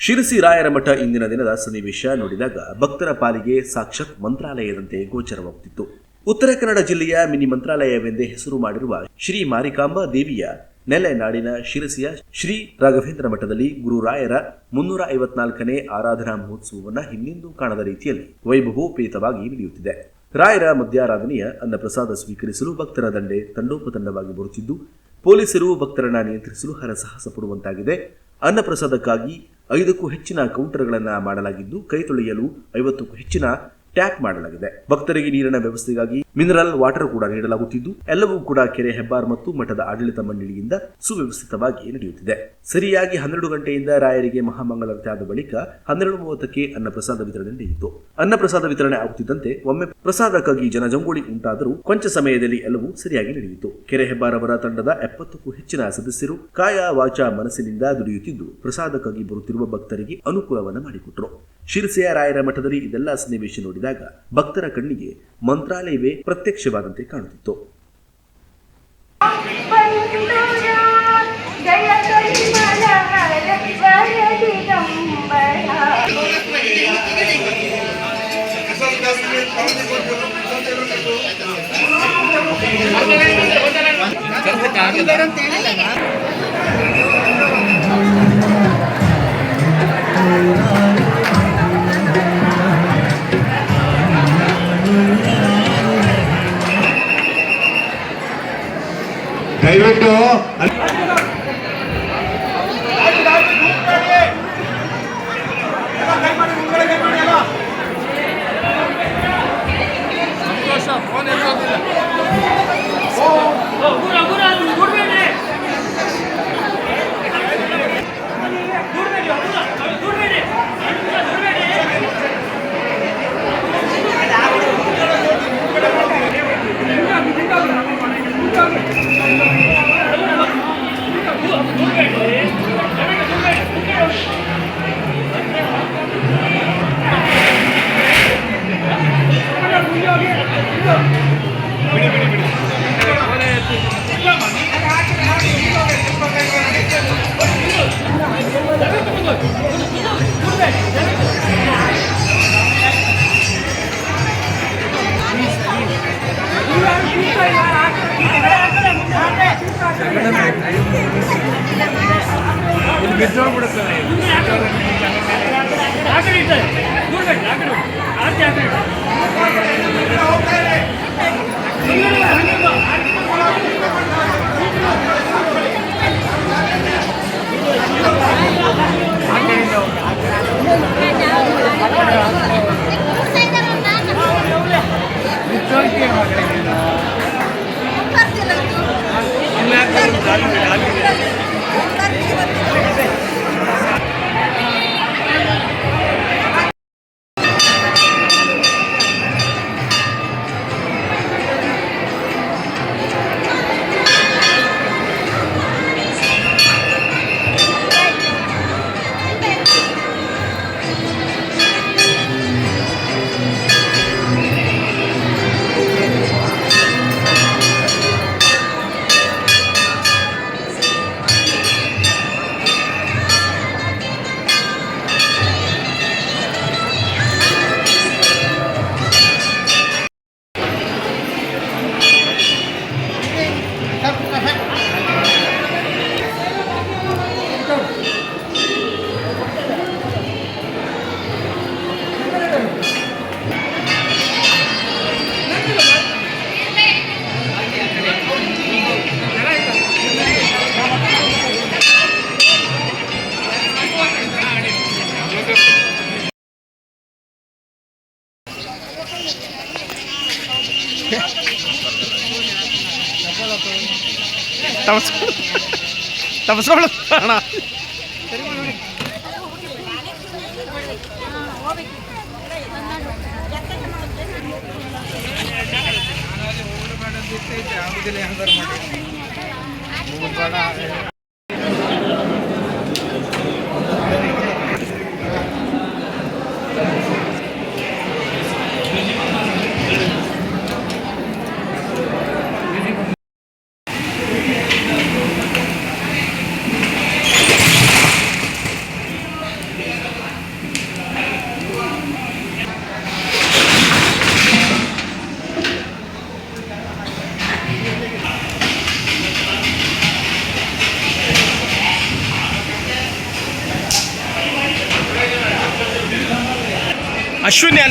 ಶಿರಸಿ ರಾಯರ ಮಠ ಇಂದಿನ ದಿನದ ಸನ್ನಿವೇಶ ನೋಡಿದಾಗ ಭಕ್ತರ ಪಾಲಿಗೆ ಸಾಕ್ಷಾತ್ ಮಂತ್ರಾಲಯದಂತೆ ಗೋಚರವಾಗುತ್ತಿತ್ತು ಉತ್ತರ ಕನ್ನಡ ಜಿಲ್ಲೆಯ ಮಿನಿ ಮಂತ್ರಾಲಯವೆಂದೇ ಹೆಸರು ಮಾಡಿರುವ ಶ್ರೀ ಮಾರಿಕಾಂಬಾ ದೇವಿಯ ನೆಲೆ ನಾಡಿನ ಶಿರಸಿಯ ಶ್ರೀ ರಾಘವೇಂದ್ರ ಮಠದಲ್ಲಿ ಗುರುರಾಯರ ಮುನ್ನೂರ ಐವತ್ನಾಲ್ಕನೇ ಆರಾಧನಾ ಮಹೋತ್ಸವವನ್ನು ಹಿಂದೆಂದೂ ಕಾಣದ ರೀತಿಯಲ್ಲಿ ವೈಭವೋಪೇತವಾಗಿ ನಡೆಯುತ್ತಿದೆ. ರಾಯರ ಮಧ್ಯಾರಾಧನೆಯ ಅನ್ನಪ್ರಸಾದ ಸ್ವೀಕರಿಸಲು ಭಕ್ತರ ದಂಡೆ ತಂಡೋಪತಂಡವಾಗಿ ಬರುತ್ತಿದ್ದು, ಪೊಲೀಸರು ಭಕ್ತರನ್ನ ನಿಯಂತ್ರಿಸಲು ಹರಸಾಹಸ ಪಡುವಂತಾಗಿದೆ. ಅನ್ನಪ್ರಸಾದಕ್ಕಾಗಿ ಐದಕ್ಕೂ ಹೆಚ್ಚಿನ ಕೌಂಟರ್ಗಳನ್ನು ಮಾಡಲಾಗಿದ್ದು ಕೈ ತೊಳೆಯಲು ಐವತ್ತಕ್ಕೂ ಹೆಚ್ಚಿನ ಟ್ಯಾಪ್ ಮಾಡಲಾಗಿದೆ. ಭಕ್ತರಿಗೆ ನೀರಿನ ವ್ಯವಸ್ಥೆಗಾಗಿ ಮಿನರಲ್ ವಾಟರ್ ಕೂಡ ನೀಡಲಾಗುತ್ತಿದ್ದು, ಎಲ್ಲವೂ ಕೂಡ ಕೆರೆ ಹೆಬ್ಬಾರ್ ಮತ್ತು ಮಠದ ಆಡಳಿತ ಮಂಡಳಿಯಿಂದ ಸುವ್ಯವಸ್ಥಿತವಾಗಿ ನಡೆಯುತ್ತಿದೆ. ಸರಿಯಾಗಿ ಹನ್ನೆರಡು ಗಂಟೆಯಿಂದ ರಾಯರಿಗೆ ಮಹಾಮಂಗಳಾರತಿ ಆದ ಬಳಿಕ ಹನ್ನೆರಡು ಮೂವತ್ತಕ್ಕೆ ಅನ್ನಪ್ರಸಾದ ವಿತರಣೆ ನಡೆಯಿತು. ಅನ್ನಪ್ರಸಾದ ವಿತರಣೆ ಆಗುತ್ತಿದ್ದಂತೆ ಒಮ್ಮೆ ಪ್ರಸಾದಕ್ಕಾಗಿ ಜನಜಂಗುಳಿ ಉಂಟಾದರೂ ಕೊಂಚ ಸಮಯದಲ್ಲಿ ಎಲ್ಲವೂ ಸರಿಯಾಗಿ ನಡೆಯಿತು. ಕೆರೆ ಹೆಬ್ಬಾರ್ ಅವರ ತಂಡದ ಎಪ್ಪತ್ತಕ್ಕೂ ಹೆಚ್ಚಿನ ಸದಸ್ಯರು ಕಾಯ, ವಾಚ ಮನಸ್ಸಿನಿಂದ ದುಡಿಯುತ್ತಿದ್ದು, ಪ್ರಸಾದಕ್ಕಾಗಿ ಬರುತ್ತಿರುವ ಭಕ್ತರಿಗೆ ಅನುಕೂಲವನ್ನು ಮಾಡಿಕೊಟ್ಟರು. ಶಿರಸೆಯ ರಾಯರ ಮಠದಲ್ಲಿ ಇದೆಲ್ಲ ಸನ್ನಿವೇಶ ನೋಡಿದಾಗ ಭಕ್ತರ ಕಣ್ಣಿಗೆ ಮಂತ್ರಾಲಯವೇ ಪ್ರತ್ಯಕ್ಷವಾದಂತೆ ಕಾಣುತ್ತಿತ್ತು. डाल തപസ്സുള്ളതാണ് ഇതിലെ ಹಂಗಾರು ಮಾಡಿ ಮುಗಿದ 训练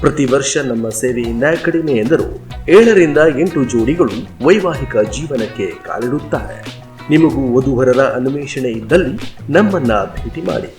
ಪ್ರತಿ ವರ್ಷ ನಮ್ಮ ಸೇವೆಯಿಂದ ಕಡಿಮೆ ಎಂದರು. ಏಳರಿಂದ ಎಂಟು ಜೋಡಿಗಳು ವೈವಾಹಿಕ ಜೀವನಕ್ಕೆ ಕಾಲಿಡುತ್ತಾರೆ. ನಿಮಗೂ ವಧುವರರ ಅನ್ವೇಷಣೆ ಇದ್ದಲ್ಲಿ ನಮ್ಮನ್ನ ಭೇಟಿ ಮಾಡಿ.